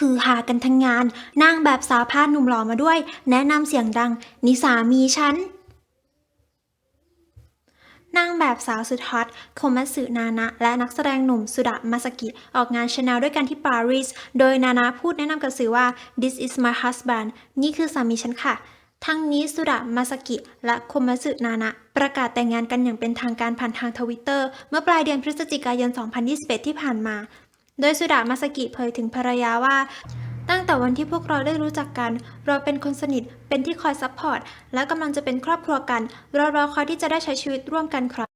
คือหากันทั้งงาน นางแบบสาวพาหนุ่มหล่อมาด้วย แนะนำเสียงดัง นิสามีฉันนางแบบสาวสุดฮอตโคมัสึนานะ และนักแสดงหนุ่มสุดะมาสกิ ออกงานชาแนลด้วยกันที่ปารีส โดยนานะพูดแนะนำกับสื่อว่า this is my husband นี่คือสามีฉันค่ะ ทั้งนี้สุดะมาสกิ และโคมัสึนานะ ประกาศแต่งงานกันอย่างเป็นทางการผ่านทางทวิตเตอร์ เมื่อปลายเดือนพฤศจิกายน 2021 ที่ผ่านมา โดยสุดามาสกิเผยถึงภรรยาว่า ตั้งแต่วันที่พวกเราได้รู้จักกัน เราเป็นคนสนิทเป็นที่คอยซัพพอร์ตและกำลังจะเป็นครอบครัวกัน เรารอคอยที่จะได้ใช้ชีวิตร่วมกันครับ